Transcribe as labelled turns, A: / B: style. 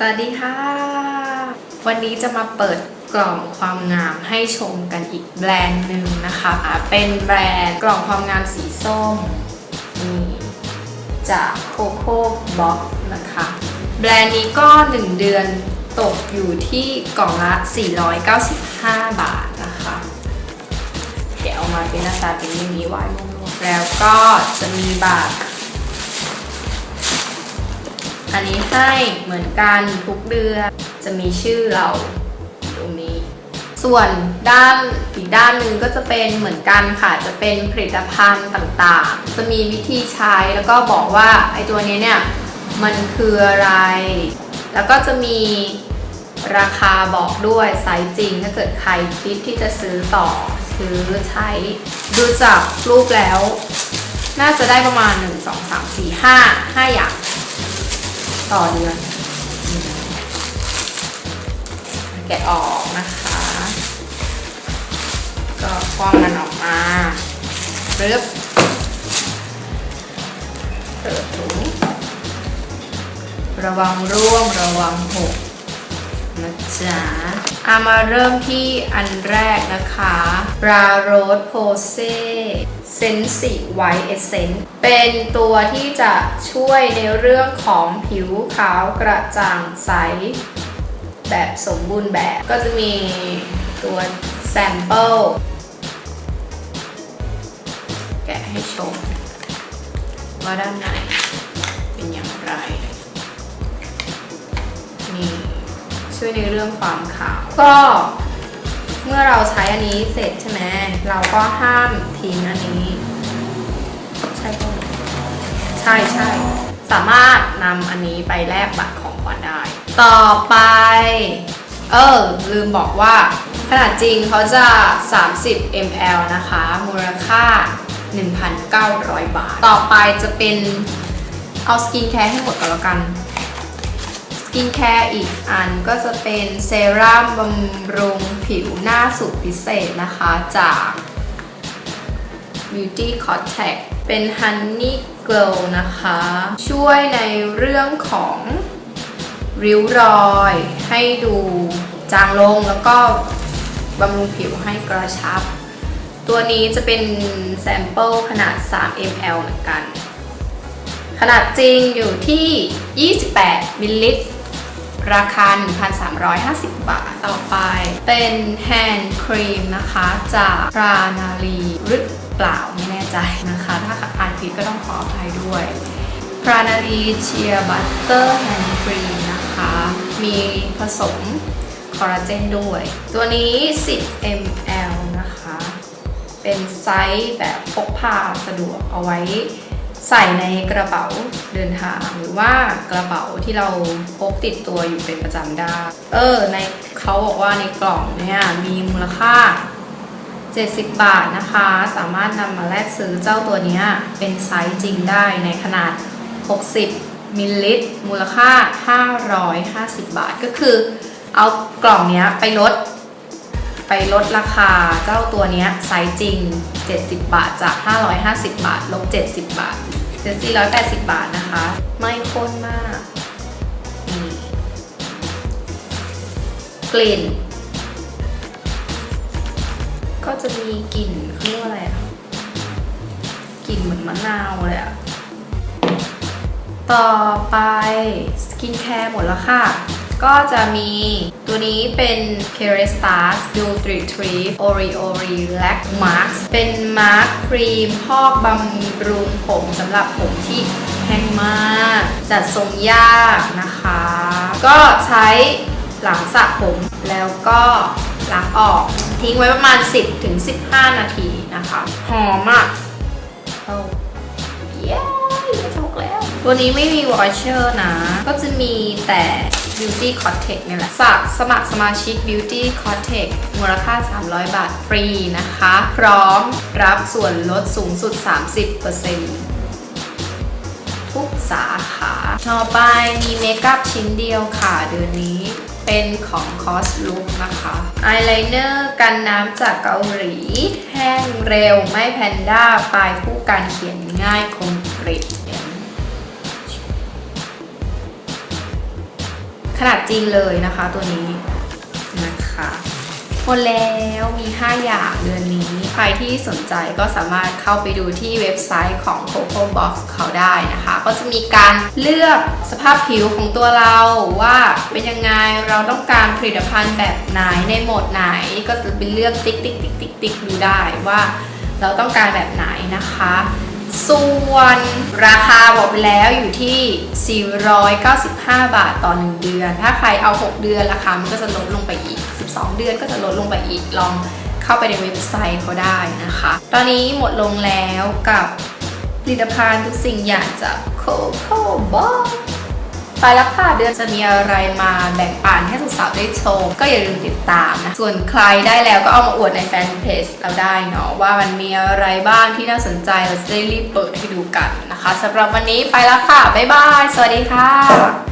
A: สวัสดีค่ะ วันนี้จะมาเปิดกล่องความงามให้ชมกันอีกแบรนด์หนึ่งนะคะ เป็นแบรนด์กล่องความงามสีส้มนี่จากโคโค่บ็อกนะคะ แบรนด์นี้ก็ 1 เดือนตกอยู่ที่กล่องละ 495 บาทนะคะแกะออกมาเป็นหน้าตาเป็นอย่างนี้ไว้ม่วงๆแล้วก็จะมีบาท อันนี้ให้เหมือนกันทุกเดือนจะมีชื่อเราตรงนี้ ส่วนด้านอีกด้านหนึ่งก็จะเป็นเหมือนกันค่ะ จะเป็นผลิตภัณฑ์ต่างๆ จะมีวิธีใช้แล้วก็บอกว่าไอ้ตัวนี้เนี่ยมันคืออะไร แล้วก็จะมีราคาบอกด้วยไซส์จริงถ้าเกิดใครคิดที่จะซื้อต่อซื้อใช้ ดูจากรูปแล้ว น่าจะได้ประมาณ 1 2 3 4 5 5อย่าง ต่อเดือน แกะออกนะคะ ก็คว้างมันออกมาเรึบเปิดถุงระวังร่วงระวังหก นะจ๊ะอามาเริ่มที่อันแรกนะคะราโรสโพเซเซนสิไวเอเซนเป็นตัวที่จะช่วยในเรื่องของผิวขาวกระจ่างใส แบบสมบูรณ์แบบก็จะมีตัวแซมเปิลแกะให้ชม ว่าด้านในเป็นอย่างไร นี่ ช่วยในเรื่องความขาว ก็เมื่อเราใช้อันนี้เสร็จใช่ไหมเราก็ห้ามทิ้งอันนี้ ใช่ปะใช่ใช่สามารถนำอันนี้ไปแลกบัตรของขวัญได้ ต่อไป เออ ลืมบอกว่า ขนาดจริงเขาจะ 30 ml นะคะ มูลค่า 1,900 บาท ต่อไปจะเป็นเอาสกินแคร์ให้หมดก่อนแล้วกัน สกินแคร์อีกอันก็จะเป็นเซรั่มบำรุงผิวหน้าสูตรพิเศษนะคะจาก Beauty Contact เป็น Honey Glow นะคะ ช่วยในเรื่องของริ้วรอยให้ดูจางลงแล้วก็บำรุงผิวให้กระชับ ตัวนี้จะเป็นแซมเปิลขนาด 3 ml เหมือนกัน ขนาดจริงอยู่ที่ 28 มิลลิลิตร ราคา 1,350 บาท ต่อไปเป็นแฮนด์ครีมนะคะ จากรานาลีหรือเปล่าไม่แน่ใจนะคะ ถ้าอ่านผิดก็ต้องขออภัยด้วยปรานาลีเชียร์บัตเตอร์แฮนด์ครีมนะคะ มีผสมคอลลาเจนด้วย ตัวนี้ 10 ml นะคะ เป็นไซส์แบบพกพาสะดวกเอาไว้ ใส่ในกระเป๋าเดินทางหรือว่ากระเป๋าที่เราพกติดตัวอยู่เป็นประจำได้เออในเขาบอกว่าในกล่องเนี่ยมีมูลค่า 70 บาทนะคะ สามารถนำมาแลกซื้อเจ้าตัวนี้เป็นไซส์จริงได้ในขนาด 60มิลลิลิตร มูลค่า 550 บาทก็คือ เอากล่องนี้ไปลด ไปลดราคาเจ้าตัวนี้ไซส์จริง 70 บาทจาก 550 บาท ลบ 70 บาท เป็น480บาทนะคะ ไม่ข้นมากกลิ่น ก็จะมีกลิ่นเขาเรียกว่าอะไรอะกลิ่นเหมือนมะนาวเลยอะ ต่อไปสกินแคร์หมดแล้วค่ะ ก็จะมีตัวนี้เป็น k e r e s t a r d u t r i t r e e Oreo Relax Mask เป็นมาร์คครีมพอกบำรุงผมสำหรับผมที่แห้งมาก จัดทรงยากนะคะ ก็ใช้หลังสระผมแล้วก็ล้างออกทิ้งไว้ประมาณ 10ถึง15 นาทีนะคะ หอมอะเข้า ตัวนี้ไม่มีวอชเชอร์นะ ก็จะมีแต่ Beauty Cottage เนี่ยแหละสักสมัครสมาชิก Beauty Cottage มูลค่า 300 บาทฟรีนะคะ พร้อมรับส่วนลดสูงสุด 30%ทุกสาขา ต่อไปมีเมคอัพชิ้นเดียวค่ะเดือนนี้เป็นของ Cos Look นะคะอายไลเนอร์กันน้ำจากเกาหลี แห้งเร็วไม่แพนด้าปลายผู้การเขียนง่ายคมกริบ ขนาดจริงเลยนะคะตัวนี้นะคะหมดแล้วมี 5 อย่างเดือนนี้ ใครที่สนใจก็สามารถเข้าไปดูที่เว็บไซต์ของ Coco Box เขาได้นะคะ ก็จะมีการเลือกสภาพผิวของตัวเราว่าเป็นยังไงเราต้องการผลิตภัณฑ์แบบไหนในโหมดไหน ก็จะไปเลือกติ๊กติ๊กติ๊กติ๊กติ๊กดูได้ว่าเราต้องการแบบไหนนะคะ ส่วนราคาบอกไปแล้วอยู่ที่ 495 บาทต่อ 1 เดือน ถ้าใครเอา 6 เดือนราคามันก็จะลดลงไปอีก 12 เดือนก็จะลดลงไปอีก ลองเข้าไปในเว็บไซต์เขาได้นะคะ ตอนนี้หมดลงแล้วกับผลิตภัณฑ์ทุกสิ่งอย่างจาก Coco Box ไปแล้วค่ะเดือนจะมีอะไรมาแบ่งปันให้สาวๆได้ชม ก็อย่าลืมติดตามนะ ส่วนใครได้แล้วก็เอามาอวดในแฟนเพจเราได้เนาะว่ามันมีอะไรบ้างที่น่าสนใจเราจะได้รีบเปิดให้ดูกันนะคะสำหรับวันนี้ไปแล้วค่ะ บ๊ายบาย สวัสดีค่ะ